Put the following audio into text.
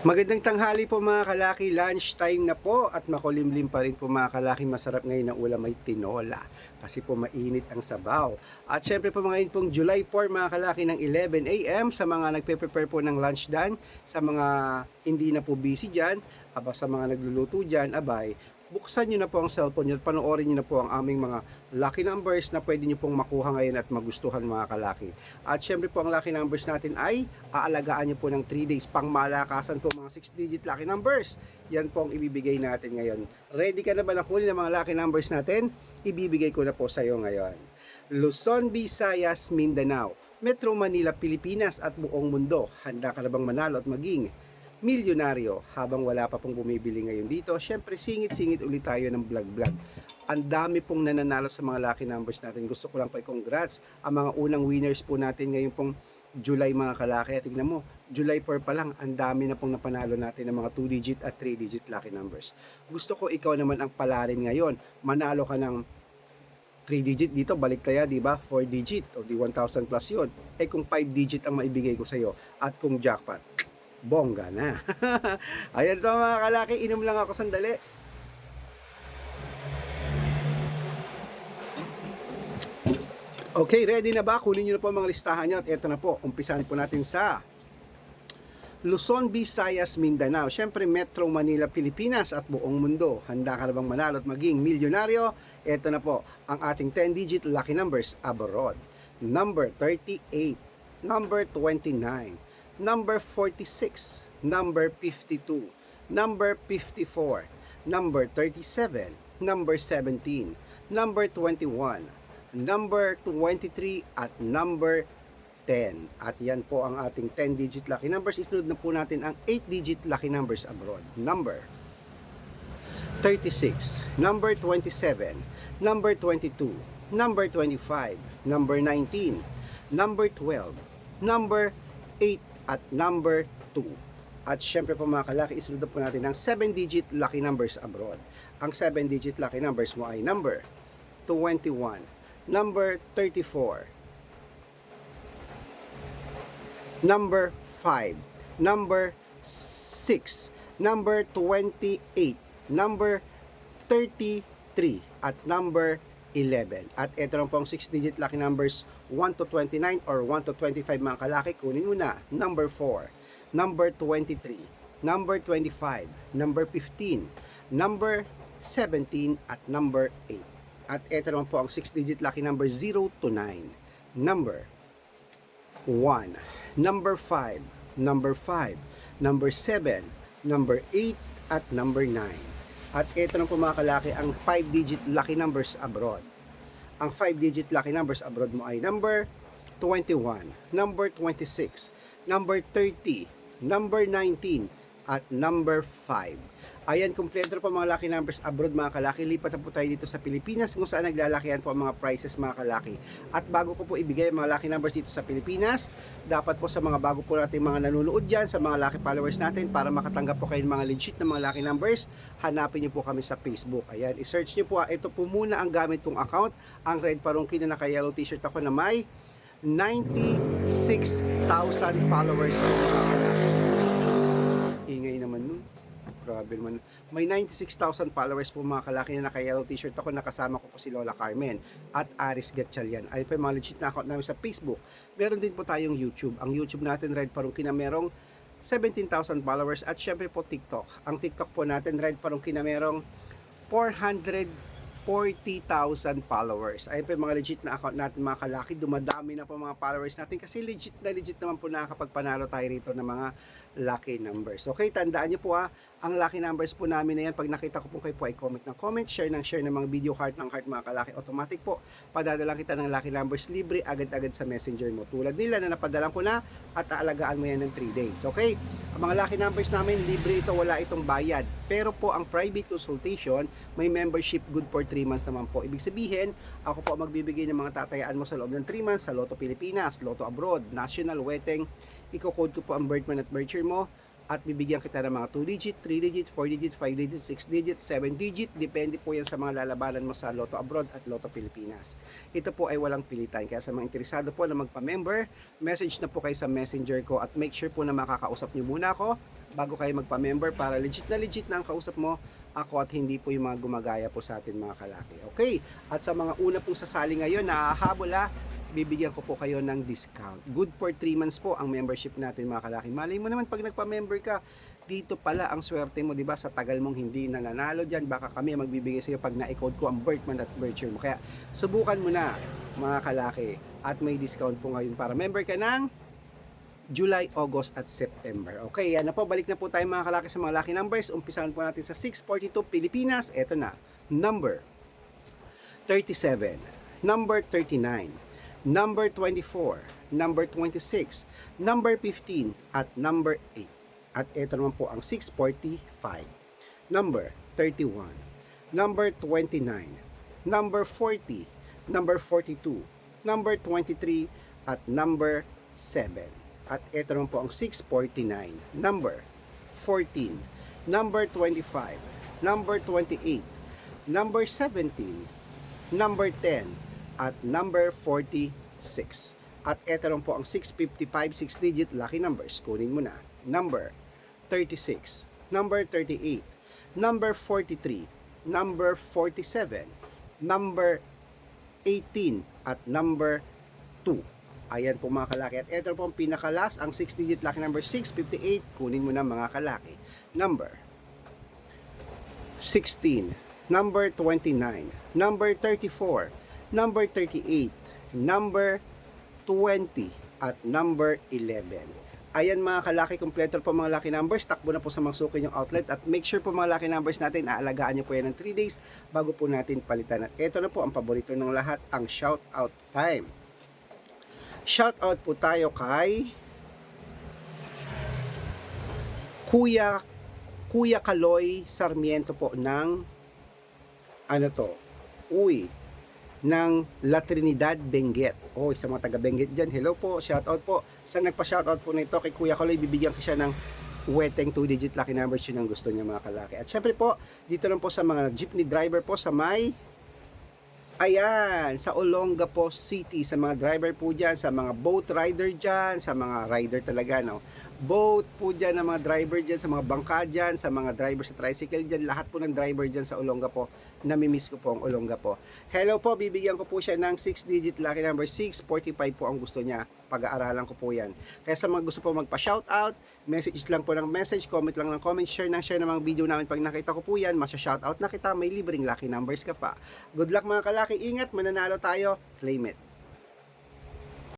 Magandang tanghali po mga kalaki, lunch time na po at makulimlim pa rin po mga kalaki, masarap ngayon na ulam ay tinola kasi po mainit ang sabaw. At syempre po mga yun pong July 4 mga kalaki ng 11 a.m. sa mga nagpe-prepare po ng lunch dan, sa mga hindi na po busy dyan, aba sa mga nagluluto dyan, abay, buksan nyo na po ang cellphone nyo at panoorin nyo na po ang aming mga lucky numbers na pwede nyo pong makuha ngayon at magustuhan mga kalaki. At syempre po ang lucky numbers natin ay aalagaan nyo po ng 3 days pang malakasan po mga 6 digit lucky numbers. Yan po ang ibibigay natin ngayon. Ready ka na ba na kunin ang mga lucky numbers natin? Ibibigay ko na po sa iyo ngayon. Luzon, Visayas, Mindanao, Metro Manila, Pilipinas at buong mundo. Handa ka na bang manalo at maging milyonaryo habang wala pa pong bumibili ngayon dito. Syempre, singit-singit ulit tayo ng vlog-vlog. Ang dami pong nananalo sa mga lucky numbers natin. Gusto ko lang po i-congrats ang mga unang winners po natin ngayon pong July mga kalaki. At tignan mo, July 4 pa lang, ang dami na pong napanalo natin ng mga 2-digit at 3-digit lucky numbers. Gusto ko ikaw naman ang palarin ngayon. Manalo ka ng 3 digit dito, balik kaya, di ba? 4 digit, o di 1,000 plus yun. Eh kung 5 digit ang maibigay ko sa'yo, at kung jackpot, bongga na. Ayan to mga kalaki, inom lang ako sandali. Okay, ready na ba? Kunin nyo na po mga listahan nyo at eto na po, umpisahan po natin sa Luzon, Visayas, Mindanao. Siyempre, Metro Manila, Pilipinas at buong mundo. Handa ka na bang manalo at maging milyonaryo? Ito na po, ang ating 10-digit lucky numbers abroad. Number 38, number 29, number 46, number 52, number 54, number 37, number 17, number 21, number 23 at number 10. At yan po ang ating 10-digit lucky numbers. Isunod na po natin ang 8-digit lucky numbers abroad. Number 36, number 27, number 22, number 25, number 19, number 12, number 8 at number 2. At syempre po mga kalaki, isunod po natin ang 7-digit lucky numbers abroad. Ang 7-digit lucky numbers mo ay number 21, number 34, number 5, number 6, number 28, number 33, at number 11. At ito lang po ang 6-digit lucky numbers 1 to 29 or 1 to 25 mga kalaki. Kunin mo na. Number 4, number 23, number 25, number 15, number 17, at number 8. At ito naman po ang 6-digit lucky number 0 to 9. Number 1, number 5, number 5, number 7, number 8, at number 9. At ito na po mga kalaki ang 5-digit lucky numbers abroad. Ang 5-digit lucky numbers abroad mo ay number 21, number 26, number 30, number 19, at number 5. Ayan, kumpleto po mga lucky numbers abroad mga kalaki. Lipat na po tayo dito sa Pilipinas kung saan naglalakihan po ang mga prices mga kalaki. At bago ko po ibigay mga lucky numbers dito sa Pilipinas, dapat po sa mga bago po natin mga nanonood dyan, sa mga lucky followers natin, para makatanggap po kayo ng mga legit na mga lucky numbers, hanapin niyo po kami sa Facebook. Ayan, i-search niyo po. ah, Ito po muna ang gamit kong account, ang Red Parungkin na naka-yellow t-shirt ako na may 96,000 followers po mga kalaki grabe naman. May 96,000 followers po mga kalaki na naka-yellow t-shirt ako. Nakasama ko po si Lola Carmen at Aris Gatchalian. Ayun po yung mga legit na account namin sa Facebook. Meron din po tayong YouTube. Ang YouTube natin, Red Parungkina, merong 17,000 followers at syempre po TikTok. Ang TikTok po natin, Red Parungkina, merong 400 40,000 followers. Ayun po yung mga legit na account natin mga kalaki. Dumadami na po mga followers natin kasi legit na legit naman po nakakapagpanalo tayo rito ng mga lucky numbers. Okay, tandaan nyo po ha, ang lucky numbers po namin na yan, pag nakita ko po kayo po ay comment ng comment, share ng share ng mga video, heart ng heart mga kalaki, automatic po, padadala kita ng lucky numbers libre agad-agad sa messenger mo. Tulad nila na napadala ko na at aalagaan mo yan ng 3 days. Okay, ang mga lucky numbers namin, libre ito, wala itong bayad. Pero po ang private consultation, may membership good for 3 months naman po. Ibig sabihin, ako po magbibigay ng mga tatayaan mo sa loob ng 3 months sa Lotto Pilipinas, Lotto Abroad, National Weteng, iko-code ko po ang birth at birth year mo at bibigyan kita ng mga 2 digit, 3 digit, 4 digit, 5 digit, 6 digit, 7 digit. Depende po yan sa mga lalabanan mo sa Lotto Abroad at Lotto Pilipinas. Ito po ay walang pilitan. Kaya sa mga interesado po na magpa-member, message na po kayo sa messenger ko at make sure po na makakausap niyo muna ako bago kayo magpa-member para legit na legit na ang kausap mo ako at hindi po yung mga gumagaya po sa atin mga kalaki. Okay? At sa mga una pong sasali ngayon na hahabol ha, bibigyan ko po kayo ng discount. Good for 3 months po ang membership natin mga kalaki. Malay mo naman pag nagpa-member ka, dito pala ang swerte mo, 'di ba? Sa tagal mong hindi nananalo diyan, baka kami magbibigay sa iyo pag na-code ko ang birth month at birth year mo. Kaya subukan mo na mga kalaki at may discount po ngayon para member ka ng July, August at September. Okay, yan na po. Balik na po tayo mga kalaki sa mga lucky numbers. Umpisahan po natin sa 642 Pilipinas. Ito na. Number 37, number 39, number 24, number 26, number 15, at number 8. At ito naman po ang 645. Number 31, number 29, number 40, number 42, number 23, at number 7. At ito naman po ang 649, number 14, number 25, number 28, number 17, number 10, at number 46. At ito naman po ang 655, 6-digit lucky numbers. Kunin mo na. Number 36, number 38, number 43, number 47, number 18, at number 2. Ayan po mga kalaki. At ito po ang pinakalas, ang 6-digit lucky number 658. Kunin mo na mga kalaki. Number 16, number 29, number 34, number 38, number 20, at number 11. Ayan mga kalaki, kompleto po mga lucky numbers. Takbo na po sa mga suki yung outlet at make sure po mga lucky numbers natin, aalagaan nyo po yan ng 3 days bago po natin palitan. At ito na po ang paborito ng lahat, ang shout out time. Shout out po tayo kay Kuya Kuya Kaloy Sarmiento po ng ano to? Uy ng La Trinidad Benguet. Oh, sa mga taga Benguet diyan. Hello po, shout out po. Sa nagpa-shout out po nito kay Kuya Kaloy, bibigyan ko siya ng weteng 2 digit lucky numbers yun ang gusto niya mga kalaki. At syempre po, dito lang po sa mga jeepney driver po sa may Ayan, sa Olongapo City, sa mga driver po dyan, sa mga boat rider dyan, sa mga rider talaga, no? Boat po dyan, ng mga driver dyan, sa mga bangka dyan, sa mga driver sa tricycle dyan, lahat po ng driver dyan sa Olongapo, namimiss ko po ang Olongapo. Hello po, bibigyan ko po siya ng 6-digit lucky number 645 po ang gusto niya. Pag-aaralan ko po yan. Kaya sa mga gusto po magpa-shoutout, message lang po ng message, comment lang ng comment, share ng share ng mga video namin pag nakita ko po yan, masya-shoutout na kita, may libreng lucky numbers ka pa. Good luck mga kalaki, ingat, mananalo tayo, claim it.